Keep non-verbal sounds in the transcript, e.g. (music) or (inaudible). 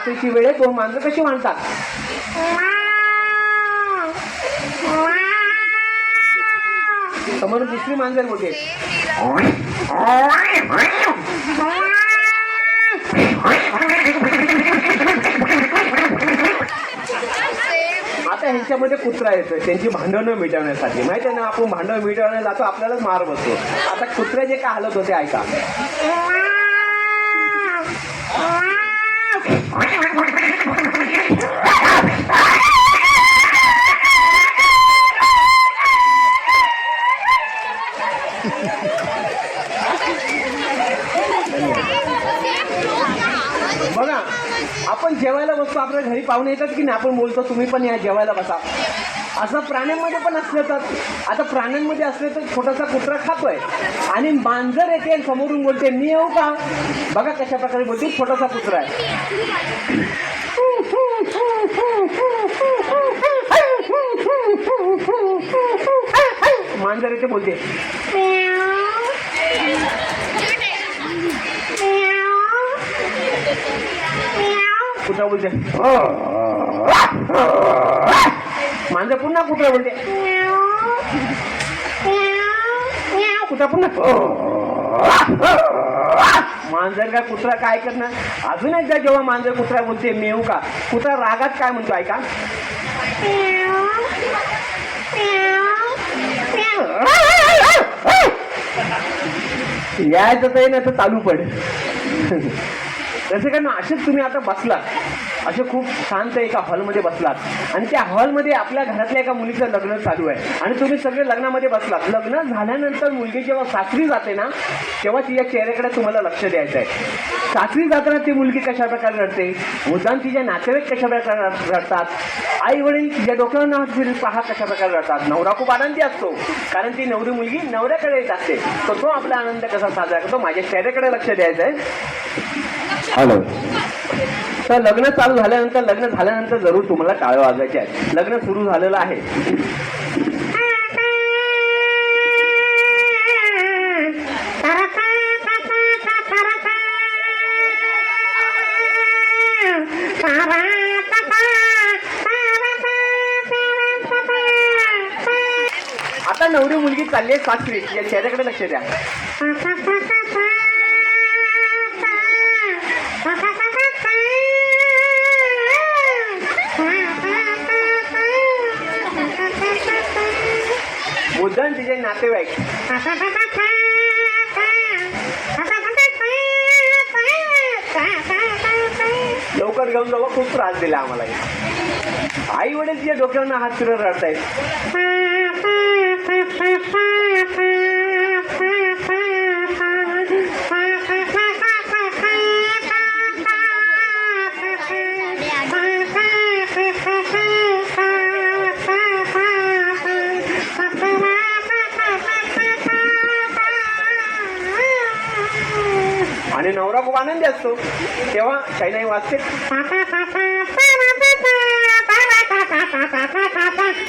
रात्रीची वेळ दोन मांजर कशी मांडतात समोर दुसरी मांजर होते आता ह्यांच्यामध्ये कुत्रा येतोय त्यांची भांडणं मिटवण्यासाठी. माहिती आहे ना आपण भांडण मिटवण्याला जातो आपल्यालाच मार बसतो. आता कुत्रे जे काय हलत होते ऐका. आपण जेवायला बसतो आपल्या घरी पाहुणे येतात की नाही आपण बोलतो तुम्ही पण या जेवायला बसा. असं प्राण्यांमध्ये पण असले तर आता प्राण्यांमध्ये असले तर छोटासा कुत्रा खातोय आणि मांजर येते आणि समोरून बोलते मी येऊ का? बघा कशा प्रकारे बोलते छोटासा कुत्रा आहे. मांजर येते बोलते. कुठं बोलते? मांजर पुन्हा कुत्रा बोलते? कुठं पुन्हा? मांजर का कुत्रा काय करणार? अजून एकदा जेव्हा मांजर कुत्रा बोलते मेऊ का? कुत्रा रागात काय म्हणतो ऐका? यायचं तर ना तर चालू पड. रसिकांना काय ना असेच तुम्ही आता बसलात. असे खूप शांत एका हॉलमध्ये बसलात. आणि त्या हॉलमध्ये आपल्या घरातल्या एका मुलीचं लग्न चालू आहे. आणि तुम्ही सगळे लग्नामध्ये बसलात. लग्न झाल्यानंतर मुलगी जेव्हा सासरी जाते ना तेव्हा तिच्या चेहऱ्याकडे तुम्हाला लक्ष द्यायचं आहे. सासरी जाताना ती मुलगी कशा प्रकारे रडते? मुद्दाम तिच्या नातेवाईक कशा प्रकारे रडतात? आई वडील तिच्या डोक्यावर नाव फिरून पहा कशा प्रकारे रडतात. नवरा खूप आनंदी असतो. कारण ती नवरी मुलगी नवऱ्याकडे येत असते तर तो आपला आनंद कसा साजरा करतो? माझ्या चेहऱ्याकडे लक्ष द्यायचं आहे. हॅलो तर लग्न चालू झाल्यानंतर लग्न झाल्यानंतर जरूर तुम्हाला टाळं वाजायचे आहेत. लग्न सुरू झालेलं आहे. आता नवरी मुलगी चालली आहे सासरी. या चेहऱ्याकडे लक्ष द्या. (laughs) मुद्दाम तिचे नातेवाईक. लवकर घेऊन जावा खूप त्रास दिला आम्हाला. आई वडील तिच्या डोक्यावर हात फिरत रडतायत. नवरा खूप आनंदी असतो. तेव्हा काही नाही वाचते. (laughs)